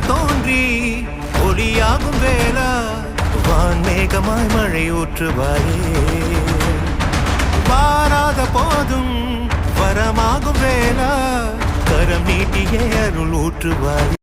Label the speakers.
Speaker 1: இருளாக தோன்றி ஒளியாகும் வேளா வான்மேகமாய் மழை ஊற்றுவாயே. பாராத போதும் வரமாகும் வேளா கரம் நீட்டியே அருள் ஊற்றுவாய்.